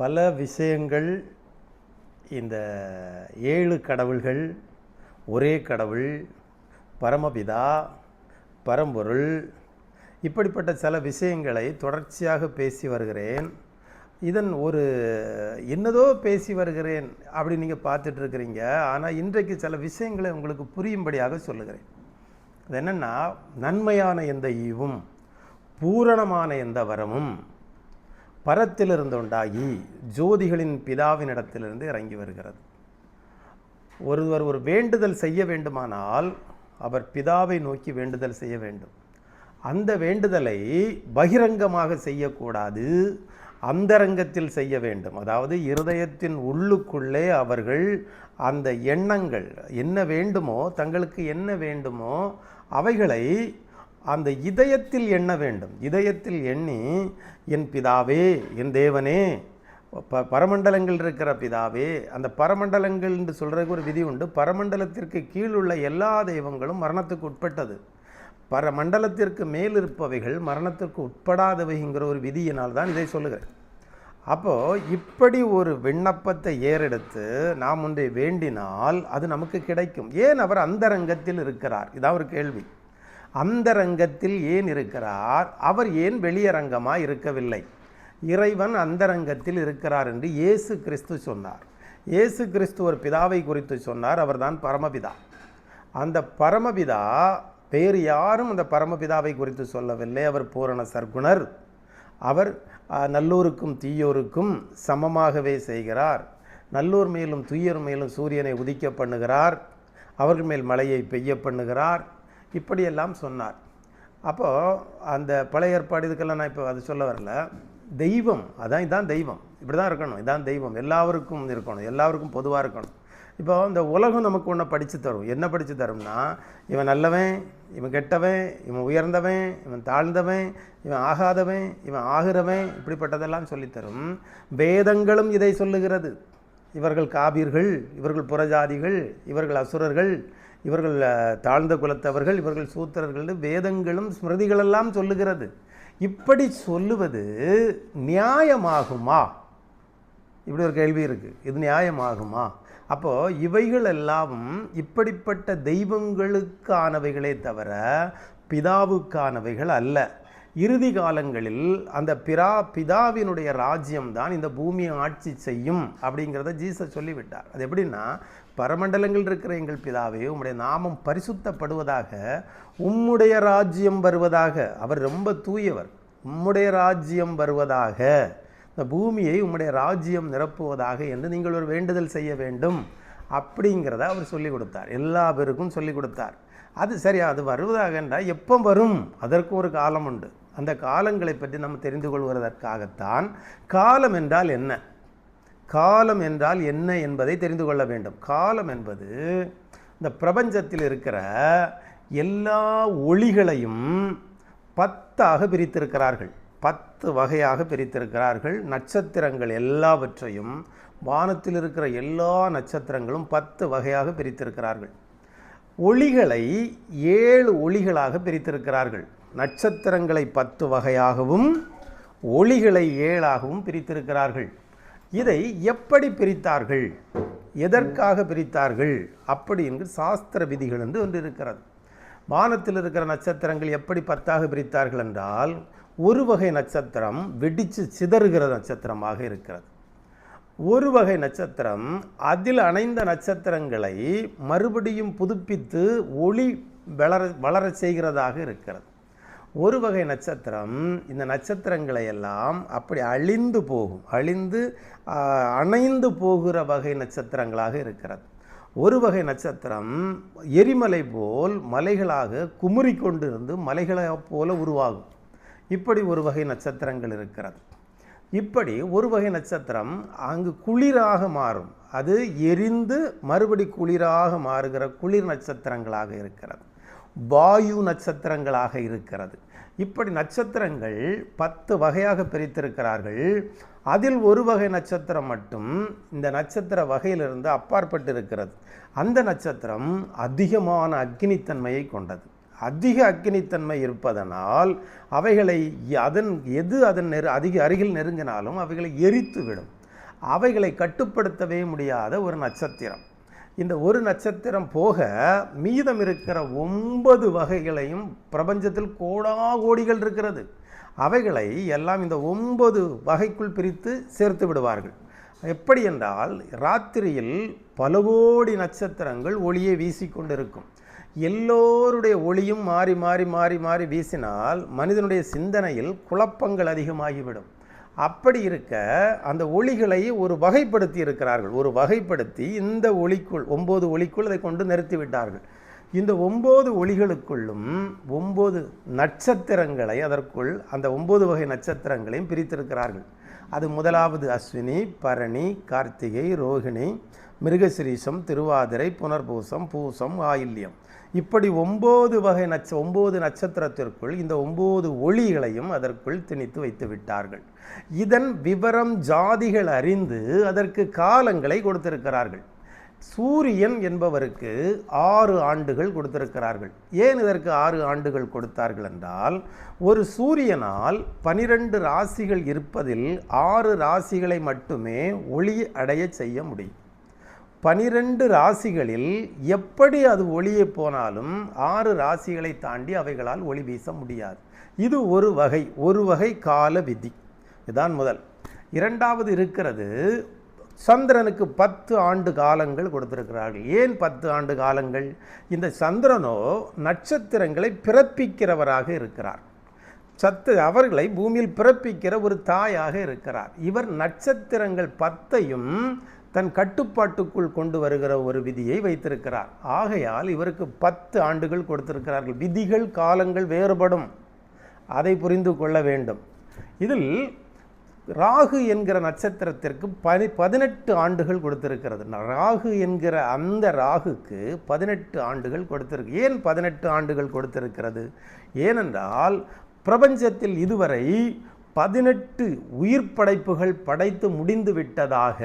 பல விஷயங்கள் இந்த ஏழு கடவுள்கள் ஒரே கடவுள் பரமபிதா பரம்பொருள் இப்படிப்பட்ட சில விஷயங்களை தொடர்ச்சியாக பேசி வருகிறேன். இதன் ஒரு என்னதோ பேசி வருகிறேன் அப்படி நீங்கள் பார்த்துட்ருக்கிறீங்க ஆனால் இன்றைக்கு சில விஷயங்களை உங்களுக்கு புரியும்படியாக சொல்லுகிறேன். அது என்னென்னா நன்மையான எந்த ஈவும் பூரணமான எந்த வரமும் பரத்திலிருந்து உண்டாகி ஜோதிகளின் பிதாவினிடத்திலிருந்து இறங்கி வருகிறது. ஒருவர் ஒரு வேண்டுதல் செய்ய வேண்டுமானால் அவர் பிதாவை நோக்கி வேண்டுதல் செய்ய வேண்டும். அந்த வேண்டுதலை பகிரங்கமாக செய்யக்கூடாது. அந்தரங்கத்தில் செய்ய வேண்டும். அதாவது இருதயத்தின் உள்ளுக்குள்ளே அவர்கள் அந்த எண்ணங்கள் என்ன வேண்டுமோ தங்களுக்கு என்ன வேண்டுமோ அவைகளை அந்த இதயத்தில் எண்ண வேண்டும். இதயத்தில் எண்ணி என் பிதாவே என் தேவனே ப பரமண்டலங்கள் இருக்கிற பிதாவே. அந்த பரமண்டலங்கள் என்று சொல்கிறதுக்கு ஒரு விதி உண்டு. பரமண்டலத்திற்கு கீழ் உள்ள எல்லா தெய்வங்களும் மரணத்துக்கு உட்பட்டது. பரமண்டலத்திற்கு மேல் இருப்பவைகள் மரணத்திற்கு உட்படாதவைங்கிற ஒரு விதியினால் தான் இதை சொல்லுகிறேன். அப்போது இப்படி ஒரு விண்ணப்பத்தை ஏறெடுத்து நாம் ஒன்றை வேண்டினால் அது நமக்கு கிடைக்கும். ஏன் அவர் அந்தரங்கத்தில் இருக்கிறார்? இதான் ஒரு கேள்வி. அந்தரங்கத்தில் ஏன் இருக்கிறார்? அவர் ஏன் வெளியரங்கமாக இருக்கவில்லை? இறைவன் அந்தரங்கத்தில் இருக்கிறார் என்று இயேசு கிறிஸ்து சொன்னார். இயேசு கிறிஸ்து ஒரு பிதாவை குறித்து சொன்னார். அவர்தான் பரமபிதா. அந்த பரமபிதா வேறு யாரும் அந்த பரமபிதாவை குறித்து சொல்லவில்லை. அவர் பூரண சர்க்குணர். அவர் நல்லூருக்கும் நல்லோருக்கும் தீயோருக்கும் சமமாகவே செய்கிறார். நல்லூர் மேலும் தூயர் மேலும் சூரியனை உதிக்க பண்ணுகிறார். அவர்கள் மேல் மழையை பெய்ய பண்ணுகிறார். இப்படியெல்லாம் சொன்னார். அப்போது அந்த பழைய ஏற்பாடு இதுக்கெல்லாம் நான் இப்போ அது சொல்ல வரல. தெய்வம் அதான் இதான் தெய்வம். இப்படி தான் இருக்கணும். இதான் தெய்வம். எல்லாருக்கும் இருக்கணும். எல்லாருக்கும் பொதுவாக இருக்கணும். இப்போ இந்த உலகம் நமக்கு ஒன்றை படித்து தரும். என்ன படித்து தரும்னா இவன் நல்லவன் இவன் கெட்டவன் இவன் உயர்ந்தவன் இவன் தாழ்ந்தவன் இவன் ஆகாதவன் இவன் ஆகிறவன் இப்படிப்பட்டதெல்லாம் சொல்லித்தரும் வேதங்களும் இதை சொல்லுகிறது. இவர்கள் காபீர்கள் இவர்கள் புறஜாதிகள் இவர்கள் அசுரர்கள் இவர்கள் தாழ்ந்த குலத்தவர்கள் இவர்கள் சூத்திரர்கள் வேதங்களும் ஸ்மிருதிகளெல்லாம் சொல்லுகிறது. இப்படி சொல்லுவது நியாயமாகுமா? இப்படி ஒரு கேள்வி இருக்குது இது நியாயமாகுமா? அப்போது இவைகள் எல்லாம் இப்படிப்பட்ட தெய்வங்களுக்கானவைகளே தவிர பிதாவுக்கானவைகள் அல்ல. இறுதி காலங்களில் அந்த பிரா பிதாவினுடைய ராஜ்யம்தான் இந்த பூமியை ஆட்சி செய்யும் அப்படிங்கிறத ஜீசஸ் சொல்லிவிட்டார். அது எப்படின்னா பரமண்டலங்கள் இருக்கிற எங்கள் பிதாவே உம்முடைய நாமம் பரிசுத்தப்படுவதாக உம்முடைய ராஜ்யம் வருவதாக. அவர் ரொம்ப தூயவர். உம்முடைய ராஜ்யம் வருவதாக. இந்த பூமியை உம்முடைய ராஜ்யம் நிரப்புவதாக என்று நீங்கள் ஒரு வேண்டுதல் செய்ய வேண்டும் அப்படிங்கிறத அவர் சொல்லிக் கொடுத்தார். எல்லா பேருக்கும் சொல்லிக் கொடுத்தார். அது சரி அது வருவதாக என்றால் எப்போ வரும்? அதற்கு ஒரு காலம் உண்டு. அந்த காலங்களை பற்றி நம்ம தெரிந்து கொள்வதற்காகத்தான். காலம் என்றால் என்ன? காலம் என்றால் என்ன என்பதை தெரிந்து கொள்ள வேண்டும். காலம் என்பது இந்த பிரபஞ்சத்தில் இருக்கிற எல்லா ஒளிகளையும் பத்தாக பிரித்திருக்கிறார்கள். பத்து வகையாக பிரித்திருக்கிறார்கள். நட்சத்திரங்கள் எல்லாவற்றையும் வானத்தில் இருக்கிற எல்லா நட்சத்திரங்களும் பத்து வகையாக பிரித்திருக்கிறார்கள். ஒளிகளை ஏழு ஒளிகளாக பிரித்திருக்கிறார்கள். நட்சத்திரங்களை பத்து வகையாகவும் ஒளிகளை ஏழாகவும் பிரித்திருக்கிறார்கள். இதை எப்படி பிரித்தார்கள்? எதற்காக பிரித்தார்கள்? அப்படி என்று சாஸ்திர விதிகள் என்று ஒன்று இருக்கிறது. வானத்தில் இருக்கிற நட்சத்திரங்கள் எப்படி பத்தாக பிரித்தார்கள் என்றால் ஒரு வகை நட்சத்திரம் வெடித்து சிதறுகிற நட்சத்திரமாக இருக்கிறது. ஒரு வகை நட்சத்திரம் அதில் அணைந்த நட்சத்திரங்களை மறுபடியும் புதுப்பித்து ஒளி வளர வளரச் செய்கிறதாக இருக்கிறது. ஒரு வகை நட்சத்திரம் இந்த நட்சத்திரங்களை எல்லாம் அப்படி அழிந்து போகும். அழிந்து அணைந்து போகிற வகை நட்சத்திரங்களாக இருக்கிறது. ஒரு வகை நட்சத்திரம் எரிமலை போல் மலைகளாக குமுறி கொண்டிருந்து மலைகளைப் போல உருவாகும். இப்படி ஒரு வகை நட்சத்திரங்கள் இருக்கிறது. இப்படி ஒரு வகை நட்சத்திரம் அங்கு குளிராக மாறும். அது எரிந்து மறுபடி குளிராக மாறுகிற குளிர் நட்சத்திரங்களாக இருக்கிறது. வாயு நட்சத்திரங்களாக இருக்கிறது. இப்படி நட்சத்திரங்கள் பத்து வகையாக பிரித்திருக்கிறார்கள். அதில் ஒரு வகை நட்சத்திரம் மட்டும் இந்த நட்சத்திர வகையிலிருந்து அப்பாற்பட்டு இருக்கிறது அந்த நட்சத்திரம் அதிகமான அக்னித்தன்மையை கொண்டது. அதிக அக்னித்தன்மை இருப்பதனால் அவைகளை அதன் எது அதன் நெரு அதிக அருகில் நெருங்கினாலும் அவைகளை எரித்து விடும் அவைகளை கட்டுப்படுத்தவே முடியாத ஒரு நட்சத்திரம். இந்த ஒரு நட்சத்திரம் போக மீதம் இருக்கிற ஒன்பது வகைகளையும் பிரபஞ்சத்தில் கோடா கோடிகள் இருக்கிறது. அவைகளை எல்லாம் இந்த ஒன்பது வகைக்குள் பிரித்து சேர்த்து விடுவார்கள். எப்படி என்றால் ராத்திரியில் பல கோடி நட்சத்திரங்கள் ஒளியை வீசிக்கொண்டிருக்கும் எல்லோருடைய ஒளியும் மாறி மாறி மாறி மாறி வீசினால் மனிதனுடைய சிந்தனையில் குழப்பங்கள் அதிகமாகிவிடும். அப்படி இருக்க அந்த ஒளிகளை ஒரு வகைப்படுத்தி இருக்கிறார்கள். ஒரு வகைப்படுத்தி இந்த ஒளிக்குள் ஒம்பது ஒளிக்குள் அதை கொண்டு நிறுத்தி விட்டார்கள். இந்த ஒம்பது ஒளிகளுக்குள்ளும் ஒம்பது நட்சத்திரங்களை அதற்குள் அந்த ஒம்பது வகை நட்சத்திரங்களையும் பிரித்திருக்கிறார்கள். அது முதலாவது அஸ்வினி பரணி கார்த்திகை ரோகிணி மிருகசிரீசம் திருவாதிரை புனர்பூசம் பூசம் ஆயில்யம். இப்படி ஒம்பது வகை நட்ச ஒம்பது நட்சத்திரத்திற்குள் இந்த ஒம்பது ஒளிகளையும் அதற்குள் திணித்து வைத்து விட்டார்கள். இதன் விவரம் ஜாதிகள் அறிந்து அதற்கு காலங்களை கொடுத்திருக்கிறார்கள். சூரியன் என்பவருக்கு ஆறு ஆண்டுகள் கொடுத்திருக்கிறார்கள். ஏன் இதற்கு ஆறு ஆண்டுகள் கொடுத்தார்கள் என்றால் ஒரு சூரியனால் பனிரெண்டு ராசிகள் இருப்பதில் ஆறு ராசிகளை மட்டுமே ஒளி அடைய செய்ய முடியும். பனிரெண்டு ராசிகளில் எப்படி அது ஒளியே போனாலும் ஆறு ராசிகளை தாண்டி அவைகளால் ஒளி வீச முடியாது. இது ஒரு வகை ஒரு வகை கால விதி. இதுதான் முதல். இரண்டாவது இருக்கிறது சந்திரனுக்கு பத்து ஆண்டு காலங்கள் கொடுத்திருக்கிறார்கள். ஏன் பத்து ஆண்டு காலங்கள்? இந்த சந்திரனோ நட்சத்திரங்களை பிறப்பிக்கிறவராக இருக்கிறார். சத்து அவர்களை பூமியில் பிறப்பிக்கிற ஒரு தாயாக இருக்கிறார். இவர் நட்சத்திரங்கள் பத்தையும் தன் கட்டுப்பாட்டுக்குள் கொண்டு வருகிற ஒரு விதியை வைத்திருக்கிறார். ஆகையால் இவருக்கு பத்து ஆண்டுகள் கொடுத்திருக்கிறார்கள். விதிகள் காலங்கள் வேறுபடும். அதை புரிந்து கொள்ள வேண்டும். இதில் ராகு என்கிற நட்சத்திரத்திற்கு பதி பதினெட்டு ஆண்டுகள் கொடுத்திருக்கிறது. ராகு என்கிற அந்த ராகுக்கு பதினெட்டு ஆண்டுகள் கொடுத்திருக்கு. ஏன் பதினெட்டு ஆண்டுகள் கொடுத்திருக்கிறது? ஏனென்றால் பிரபஞ்சத்தில் இதுவரை பதினெட்டு உயிர் படைப்புகள் படைத்து முடிந்து விட்டதாக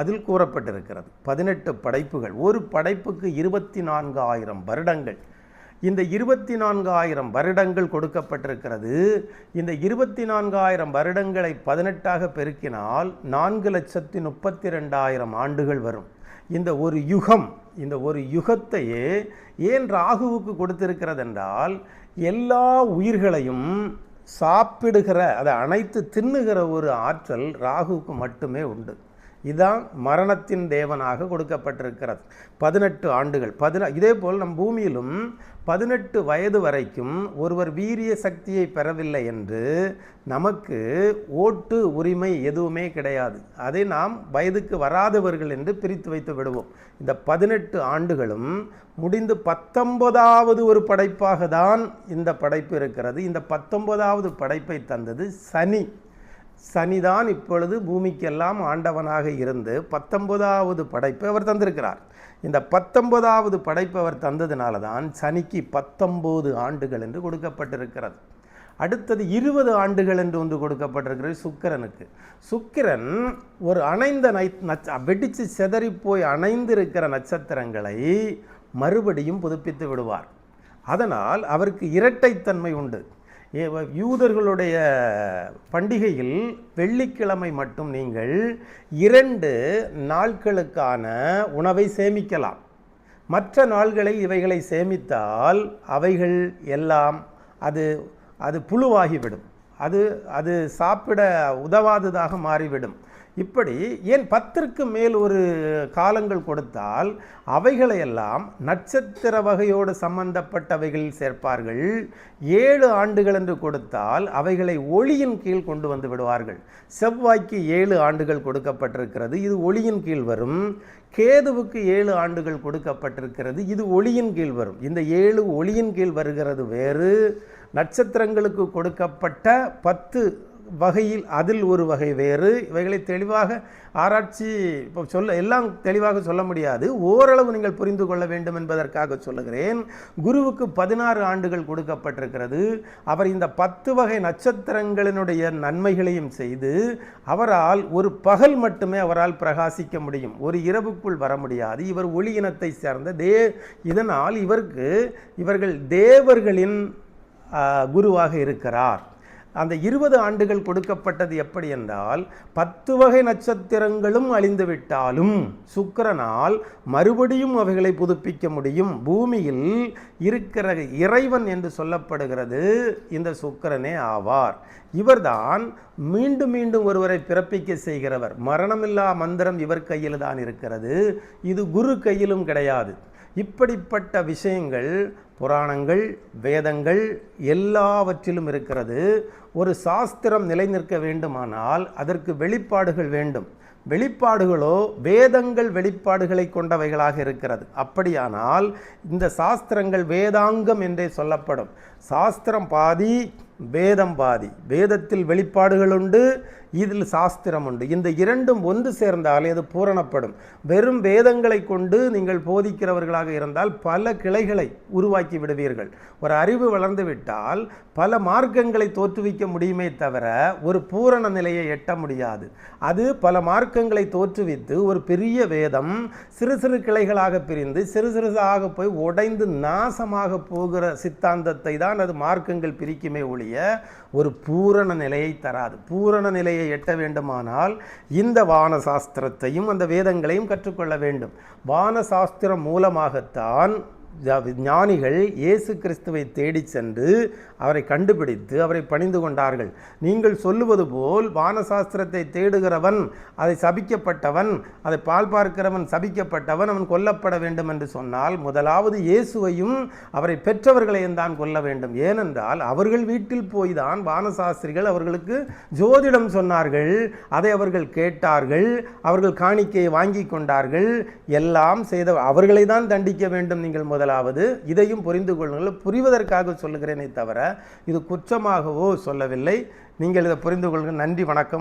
அதில் கூறப்பட்டிருக்கிறது. பதினெட்டு படைப்புகள். ஒரு படைப்புக்கு இருபத்தி நான்கு ஆயிரம் வருடங்கள். இந்த இருபத்தி நான்காயிரம் வருடங்கள் கொடுக்கப்பட்டிருக்கிறது. இந்த இருபத்தி நான்காயிரம் வருடங்களை பதினெட்டாக பெருக்கினால் நான்கு லட்சத்தி முப்பத்தி ரெண்டாயிரம் ஆண்டுகள் வரும். இந்த ஒரு யுகம் இந்த ஒரு யுகத்தையே ஏன் ராகுவுக்கு கொடுத்திருக்கிறது என்றால் எல்லா உயிர்களையும் சாப்பிடுகிற அதை அனைத்து தின்னுகிற ஒரு ஆற்றல் ராகுவுக்கு மட்டுமே உண்டு. இதான் மரணத்தின் தேவனாக கொடுக்கப்பட்டிருக்கிறது. பதினெட்டு ஆண்டுகள் பதின இதே போல் நம் பூமியிலும் பதினெட்டு வயது வரைக்கும் ஒருவர் வீரிய சக்தியை பெறவில்லை என்று நமக்கு ஓட்டு உரிமை எதுவுமே கிடையாது. அதை நாம் வயதுக்கு வராதவர்கள் என்று பிரித்து வைத்து விடுவோம். இந்த பதினெட்டு ஆண்டுகளும் முடிந்து பத்தொன்பதாவது ஒரு படைப்பாக தான் இந்த படைப்பு இருக்கிறது. இந்த பத்தொன்பதாவது படைப்பை தந்தது சனி. சனிதான் இப்பொழுது பூமிக்கெல்லாம் ஆண்டவனாக இருந்து பத்தொன்பதாவது படைப்பை அவர் தந்திருக்கிறார். இந்த பத்தொன்பதாவது படைப்பை அவர் தந்ததுனால தான் சனிக்கு பத்தொம்போது ஆண்டுகள் என்று கொடுக்கப்பட்டிருக்கிறது. அடுத்தது இருபது ஆண்டுகள் என்று ஒன்று கொடுக்கப்பட்டிருக்கிறது சுக்கிரனுக்கு. சுக்கிரன் ஒரு அணைந்த நை நச்ச வெடித்து செதறி போய் அணைந்திருக்கிற நட்சத்திரங்களை மறுபடியும் புதுப்பித்து விடுவார். அதனால் அவருக்கு இரட்டைத்தன்மை உண்டு. யூதர்களுடைய பண்டிகையில் வெள்ளிக்கிழமை மட்டும் நீங்கள் இரண்டு நாட்களுக்கான உணவை சேமிக்கலாம். மற்ற நாள்களில் இவைகளை சேமித்தால் அவைகள் எல்லாம் அது அது புழுவாகிவிடும். அது அது சாப்பிட உதவாததாக மாறிவிடும். இப்படி ஏன் பத்திற்கு மேல் ஒரு காலங்கள் கொடுத்தால் அவைகளையெல்லாம் நட்சத்திர வகையோடு சம்பந்தப்பட்டவைகளில் சேர்ப்பார்கள். ஏழு ஆண்டுகள் என்று கொடுத்தால் அவைகளை ஒளியின் கீழ் கொண்டு வந்து விடுவார்கள். செவ்வாய்க்கு ஏழு ஆண்டுகள் கொடுக்கப்பட்டிருக்கிறது இது ஒளியின் கீழ் வரும். கேதுவுக்கு ஏழு ஆண்டுகள் கொடுக்கப்பட்டிருக்கிறது இது ஒளியின் கீழ் வரும். இந்த ஏழு ஒளியின் கீழ் வருகிறது வேறு. நட்சத்திரங்களுக்கு கொடுக்கப்பட்ட பத்து வகையில் அதில் ஒரு வகை வேறு. இவைகளை தெளிவாக ஆராய்ச்சி இப்போ சொல்ல எல்லாம் தெளிவாக சொல்ல முடியாது. ஓரளவு நீங்கள் புரிந்து கொள்ள வேண்டும் என்பதற்காக சொல்லுகிறேன். குருவுக்கு பதினாறு ஆண்டுகள் கொடுக்கப்பட்டிருக்கிறது. அவர் இந்த பத்து வகை நட்சத்திரங்களினுடைய நன்மைகளையும் செய்து அவரால் ஒரு பகல் மட்டுமே அவரால் பிரகாசிக்க முடியும். ஒரு இரவுக்குள் வர முடியாது. இவர் ஒளி இனத்தை சேர்ந்த தே இதனால் இவருக்கு இவர்கள் தேவர்களின் குருவாக இருக்கிறார். அந்த இருபது ஆண்டுகள் கொடுக்கப்பட்டது எப்படி என்றால் பத்து வகை நட்சத்திரங்களும் அழிந்துவிட்டாலும் சுக்கரனால் மறுபடியும் அவைகளை புதுப்பிக்க முடியும். பூமியில் இருக்கிற இறைவன் என்று சொல்லப்படுகிறது இந்த சுக்கிரனே ஆவார். இவர்தான் மீண்டும் மீண்டும் ஒருவரை பிறப்பிக்க செய்கிறவர். மரணமில்லா மந்திரம் இவர் கையில் தான் இருக்கிறது. இது குரு கையிலும் கிடையாது. இப்படிப்பட்ட விஷயங்கள் புராணங்கள் வேதங்கள் எல்லாவற்றிலும் இருக்கிறது. ஒரு சாஸ்திரம் நிலைநிற்க வேண்டுமானால் அதற்கு வெளிப்பாடுகள் வேண்டும். வெளிப்பாடுகளோ வேதங்கள் வெளிப்பாடுகளை கொண்டவைகளாக இருக்கிறது. அப்படியானால் இந்த சாஸ்திரங்கள் வேதாங்கம் என்றே சொல்லப்படும். சாஸ்திரம் பாதி வேதம் பாதி. வேதத்தில் வெளிப்பாடுகள் உண்டு இதில் சாஸ்திரம் உண்டு. இந்த இரண்டும் ஒன்று சேர்ந்தால் அது பூரணப்படும். வெறும் வேதங்களை கொண்டு நீங்கள் போதிக்கிறவர்களாக இருந்தால் பல கிளைகளை உருவாக்கி விடுவீர்கள். ஒரு அறிவு வளர்ந்துவிட்டால் பல மார்க்கங்களை தோற்றுவிக்க முடியுமே தவிர ஒரு பூரண நிலையை எட்ட முடியாது. அது பல மார்க்கங்களை தோற்றுவித்து ஒரு பெரிய வேதம் சிறு சிறு கிளைகளாக பிரிந்து சிறு சிறுசாக போய் உடைந்து நாசமாக போகிற சித்தாந்தத்தை தான் அது மார்க்கங்கள் பிரிக்குமே ஒழிய ஒரு பூரண நிலையை தராது. பூரண நிலையை எட்ட வேண்டுமானால் இந்த வான சாஸ்திரத்தையும் அந்த வேதங்களையும் கற்றுக்கொள்ள வேண்டும். வான சாஸ்திரம் மூலமாகத்தான் ஞானிகள் இயேசு கிறிஸ்துவை தேடிச் சென்று அவரை கண்டுபிடித்து அவரை பணிந்து கொண்டார்கள். நீங்கள் சொல்லுவது போல் வானசாஸ்திரத்தை தேடுகிறவன் அதை சபிக்கப்பட்டவன் அதை பால் பார்க்கிறவன் சபிக்கப்பட்டவன் அவன் கொல்லப்பட வேண்டும் என்று சொன்னால் முதலாவது இயேசுவையும் அவரை பெற்றவர்களையும் தான் கொல்ல வேண்டும். ஏனென்றால் அவர்கள் வீட்டில் போய் தான் வானசாஸ்திரிகள் அவர்களுக்கு ஜோதிடம் சொன்னார்கள். அதை அவர்கள் கேட்டார்கள். அவர்கள் காணிக்கையை வாங்கி கொண்டார்கள். எல்லாம் செய்த அவர்களை தான் தண்டிக்க வேண்டும் நீங்கள் முதல் முதலாவது இதையும் புரிந்து கொள்ளுங்கள். புரிவதற்காக சொல்லுகிறேனே தவிர இது குற்றமாகவோ சொல்லவில்லை. நீங்கள் இதை புரிந்து கொள்ளுங்கள். நன்றி வணக்கம்.